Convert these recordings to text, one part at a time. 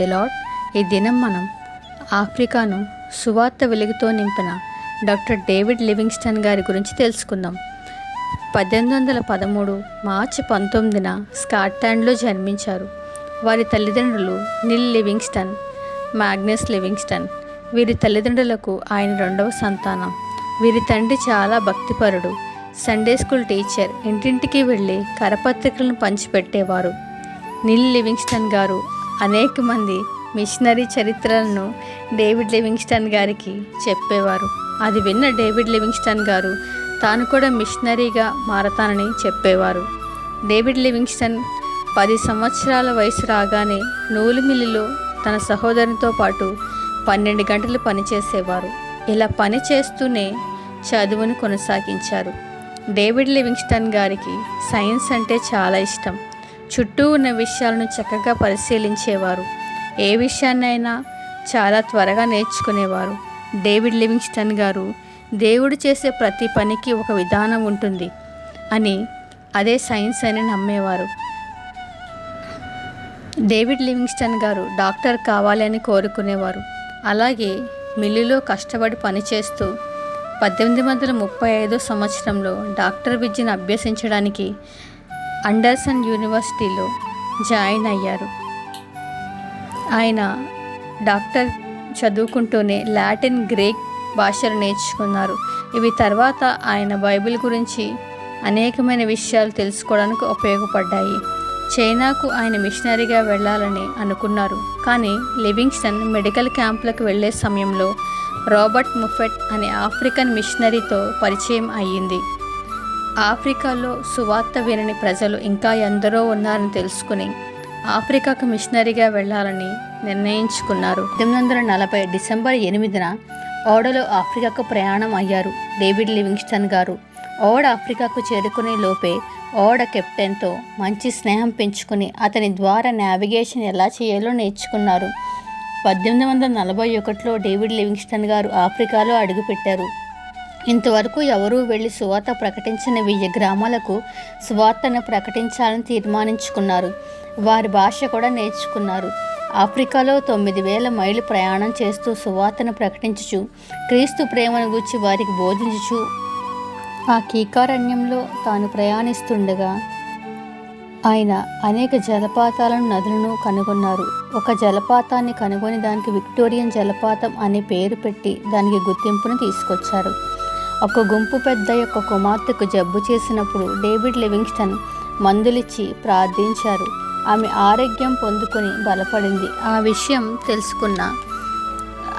The lord ఈ దినం మనం ఆఫ్రికాను సువార్త వెలుగుతో నింపిన డాక్టర్ డేవిడ్ లివింగ్స్టన్ గారి గురించి తెలుసుకుందాం. పద్దెనిమిది వందల పదమూడు మార్చి పంతొమ్మిదిన స్కాట్లాండ్లో జన్మించారు. వారి తల్లిదండ్రులు నిల్ లివింగ్స్టన్ మ్యాగ్నస్ లివింగ్స్టన్. వీరి తల్లిదండ్రులకు ఆయన రెండవ సంతానం. వీరి తండ్రి చాలా భక్తిపరుడు. సండే స్కూల్ టీచర్ ఇంటింటికి వెళ్ళి కరపత్రికలను పంచిపెట్టేవారు. నిల్ లివింగ్స్టన్ గారు అనేక మంది మిషనరీ చరిత్రలను డేవిడ్ లివింగ్స్టన్ గారికి చెప్పేవారు. అది విన్న డేవిడ్ లివింగ్స్టన్ గారు తాను కూడా మిషనరీగా మారతానని చెప్పేవారు. డేవిడ్ లివింగ్స్టన్ పది సంవత్సరాల వయసు రాగానే నూలు మిల్లులో తన సహోదరునితో పాటు పన్నెండు గంటలు పనిచేసేవారు ఇలా పని చేస్తూనే చదువును కొనసాగించారు. డేవిడ్ లివింగ్స్టన్ గారికి సైన్స్ అంటే చాలా ఇష్టం. చుట్టూ ఉన్న విషయాలను చక్కగా పరిశీలించేవారు. ఏ విషయాన్నైనా చాలా త్వరగా నేర్చుకునేవారు. డేవిడ్ లివింగ్స్టన్ గారు దేవుడు చేసే ప్రతి పనికి ఒక విధానం ఉంటుంది అని అదే సైన్స్ అని నమ్మేవారు. డేవిడ్ లివింగ్స్టన్ గారు డాక్టర్ కావాలని కోరుకునేవారు. అలాగే మిల్లులో కష్టపడి పనిచేస్తూ పద్దెనిమిది వందల ముప్పై ఐదో సంవత్సరంలో డాక్టర్ విద్యను అభ్యసించడానికి అండర్సన్ యూనివర్సిటీలో జాయిన్ అయ్యారు. ఆయన డాక్టర్ చదువుకుంటూనే లాటిన్ గ్రీక్ భాషలు నేర్చుకున్నారు. ఇవి తర్వాత ఆయన బైబిల్ గురించి అనేకమైన విషయాలు తెలుసుకోవడానికి ఉపయోగపడ్డాయి. చైనాకు ఆయన మిషనరీగా వెళ్ళాలని అనుకున్నారు. కానీ లివింగ్స్టన్ మెడికల్ క్యాంపులకు వెళ్ళే సమయంలో రాబర్ట్ ముఫెట్ అనే ఆఫ్రికన్ మిషనరీతో పరిచయం అయ్యింది. ఆఫ్రికాలో సువార్త వినని ప్రజలు ఇంకా ఎందరో ఉన్నారని తెలుసుకుని ఆఫ్రికాకు మిషనరీగా వెళ్ళాలని నిర్ణయించుకున్నారు. పంతొమ్మిది వందల నలభై డిసెంబర్ ఎనిమిదిన ఓడలో ఆఫ్రికాకు ప్రయాణం అయ్యారు. డేవిడ్ లివింగ్స్టన్ గారు. ఓడ ఆఫ్రికాకు చేరుకునే లోపే ఓడ కెప్టెన్తో మంచి స్నేహం పెంచుకుని అతని ద్వారా నావిగేషన్ ఎలా చేయాలో నేర్చుకున్నారు. పద్దెనిమిది వందల నలభై ఒకటిలో డేవిడ్ లివింగ్స్టన్ గారు ఆఫ్రికాలో అడుగుపెట్టారు. ఇంతవరకు ఎవరూ వెళ్ళి సువార్త ప్రకటించిన వెయ్యి గ్రామాలకు సువార్తను ప్రకటించాలని తీర్మానించుకున్నారు. వారి భాష కూడా నేర్చుకున్నారు. ఆఫ్రికాలో తొమ్మిది వేల మైళ్ళు ప్రయాణం చేస్తూ సువార్తను ప్రకటించుచు క్రీస్తు ప్రేమను గురించి వారికి బోధించుచు ఆ కీకారణ్యంలో తాను ప్రయాణిస్తుండగా ఆయన అనేక జలపాతాలను నదులను కనుగొన్నారు. ఒక జలపాతాన్ని కనుగొని దానికి విక్టోరియన్ జలపాతం అనే పేరు పెట్టి దానికి గుర్తింపును తీసుకొచ్చారు. ఒక గుంపు పెద్ద యొక్క కుమార్తెకు జబ్బు చేసినప్పుడు డేవిడ్ లివింగ్స్టన్ మందులిచ్చి ప్రార్థించారు. ఆమె ఆరోగ్యం పొందుకొని బలపడింది. ఆ విషయం తెలుసుకున్న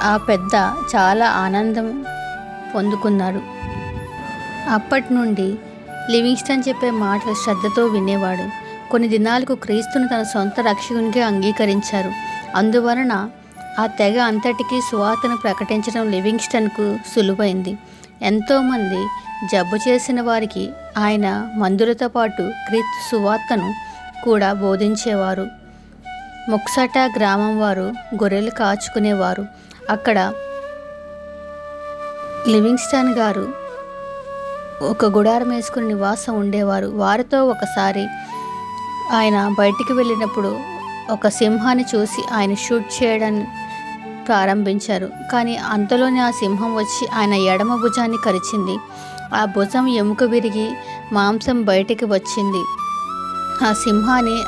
ఆ పెద్ద చాలా ఆనందం పొందుకున్నాడు. అప్పటి నుండి లివింగ్స్టన్ చెప్పే మాటలు శ్రద్ధతో వినేవాడు. కొన్ని దినాలకు క్రీస్తును తన సొంత రక్షకునిగా అంగీకరించారు. అందువలన ఆ తెగ అంతటికీ సువార్తను ప్రకటించడం లివింగ్స్టన్కు సులువైంది. ఎంతోమంది జబ్బు చేసిన వారికి ఆయన మందులతో పాటు క్రీస్తు సువార్తను కూడా బోధించేవారు. ముక్సటా గ్రామం వారు గొర్రెలు కాచుకునేవారు. అక్కడ లివింగ్స్టన్ గారు ఒక గుడారం వేసుకుని నివాసం ఉండేవారు. వారితో ఒకసారి ఆయన బయటికి వెళ్ళినప్పుడు ఒక సింహాన్ని చూసి ఆయన షూట్ చేయడానికి ప్రారంభించారు. కానీ అంతలోనే ఆ సింహం వచ్చి ఆయన ఎడమ భుజాన్ని కరిచింది. ఆ భుజం ఎముక విరిగి మాంసం బయటికి వచ్చింది. ఆ సింహాన్ని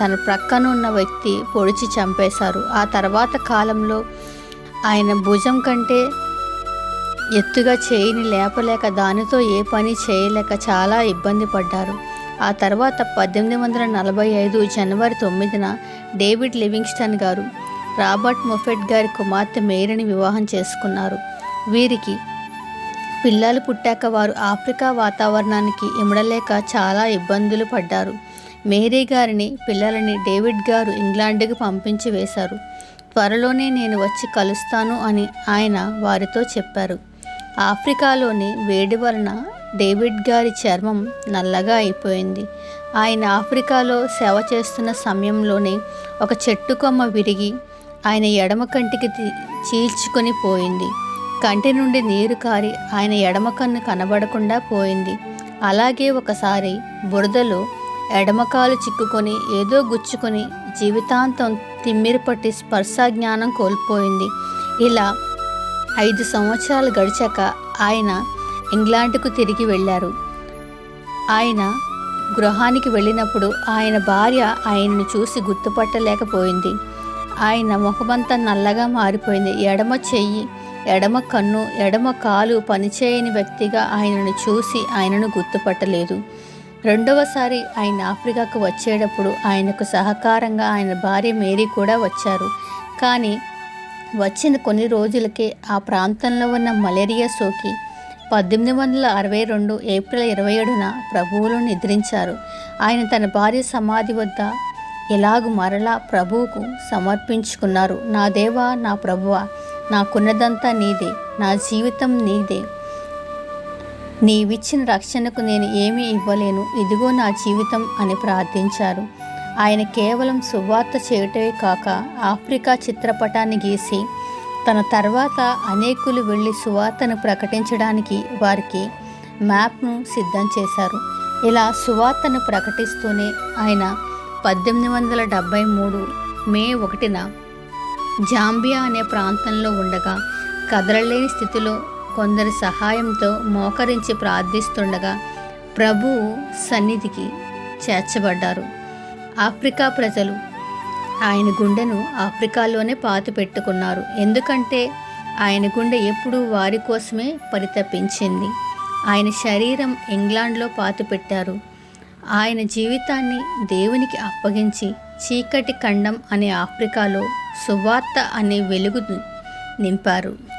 తన ప్రక్కన ఉన్న వ్యక్తి పొడిచి చంపేశారు. ఆ తర్వాత కాలంలో ఆయన భుజం కంటే ఎత్తుగా చేయిని లేపలేక దానితో ఏ పని చేయలేక చాలా ఇబ్బంది పడ్డారు. ఆ తర్వాత పద్దెనిమిది వందల నలభై ఐదు జనవరి తొమ్మిదిన డేవిడ్ లివింగ్స్టన్ గారు రాబర్ట్ మొఫెట్ గారి కుమార్తె మేరీని వివాహం చేసుకున్నారు. వీరికి పిల్లలు పుట్టాక వారు ఆఫ్రికా వాతావరణానికి ఇమడలేక చాలా ఇబ్బందులు పడ్డారు. మేరీ గారిని పిల్లలని డేవిడ్ గారు ఇంగ్లాండ్కి పంపించి వేశారు. త్వరలోనే నేను వచ్చి కలుస్తాను అని ఆయన వారితో చెప్పారు. ఆఫ్రికాలోని వేడి వలన డేవిడ్ గారి చర్మం నల్లగా అయిపోయింది. ఆయన ఆఫ్రికాలో సేవ చేస్తున్న సమయంలోనే ఒక చెట్టు కొమ్మ విరిగి ఆయన ఎడమ కంటికి చీల్చుకొని పోయింది. కంటి నుండి నీరు కారి ఆయన ఎడమ కన్ను కనబడకుండా పోయింది. అలాగే ఒకసారి బురదలో ఎడమకాలు చిక్కుకొని ఏదో గుచ్చుకొని జీవితాంతం తిమ్మిరి పట్టి స్పర్శ జ్ఞానం కోల్పోయింది. ఇలా ఐదు సంవత్సరాలు గడిచాక ఆయన ఇంగ్లాండ్కు తిరిగి వెళ్ళారు. ఆయన గృహానికి వెళ్ళినప్పుడు ఆయన భార్య ఆయనను చూసి గుర్తుపట్టలేకపోయింది. ఆయన ముఖమంతా నల్లగా మారిపోయింది. ఎడమ చెయ్యి ఎడమ కన్ను ఎడమ కాలు పనిచేయని వ్యక్తిగా ఆయనను చూసి ఆయనను గుర్తుపట్టలేదు. రెండవసారి ఆయన ఆఫ్రికాకు వచ్చేటప్పుడు ఆయనకు సహకారంగా ఆయన భార్య మేరీ కూడా వచ్చారు. కానీ వచ్చిన కొన్ని రోజులకే ఆ ప్రాంతంలో ఉన్న మలేరియా సోకి పద్దెనిమిది వందల అరవై రెండు ఏప్రిల్ ఇరవై ఏడున ప్రభువులు నిద్రించారు. ఆయన తన భార్య సమాధి వద్ద ఎలాగు మరలా ప్రభువుకు సమర్పించుకున్నారు? నా దేవా నా ప్రభువ నాకున్నదంతా నీదే నా జీవితం నీదే. నీవిచ్చిన రక్షణకు నేను ఏమీ ఇవ్వలేను. ఇదిగో నా జీవితం అని ప్రార్థించారు. ఆయన కేవలం సువార్త చేయటమే కాక ఆఫ్రికా చిత్రపటాన్ని గీసి తన తర్వాత అనేకులు వెళ్ళి సువార్తను ప్రకటించడానికి వారికి మ్యాప్ను సిద్ధం చేశారు. ఇలా సువార్తను ప్రకటిస్తూనే ఆయన పద్దెనిమిది వందల డెబ్భై మూడు మే ఒకటిన జాంబియా అనే ప్రాంతంలో ఉండగా కదలలేని స్థితిలో కొందరి సహాయంతో మోకరించి ప్రార్థిస్తుండగా ప్రభువు సన్నిధికి చేర్చబడ్డారు. ఆఫ్రికా ప్రజలు ఆయన గుండెను ఆఫ్రికాలోనే పాతి పెట్టుకున్నారు. ఎందుకంటే ఆయన గుండె ఎప్పుడూ వారి కోసమే పరితపించింది. ఆయన శరీరం ఇంగ్లాండ్లో పాతి పెట్టారు. ఆయన జీవితాన్ని దేవునికి అప్పగించి చీకటి ఖండం అనే ఆఫ్రికాలో సువార్త అనే వెలుగు నింపారు.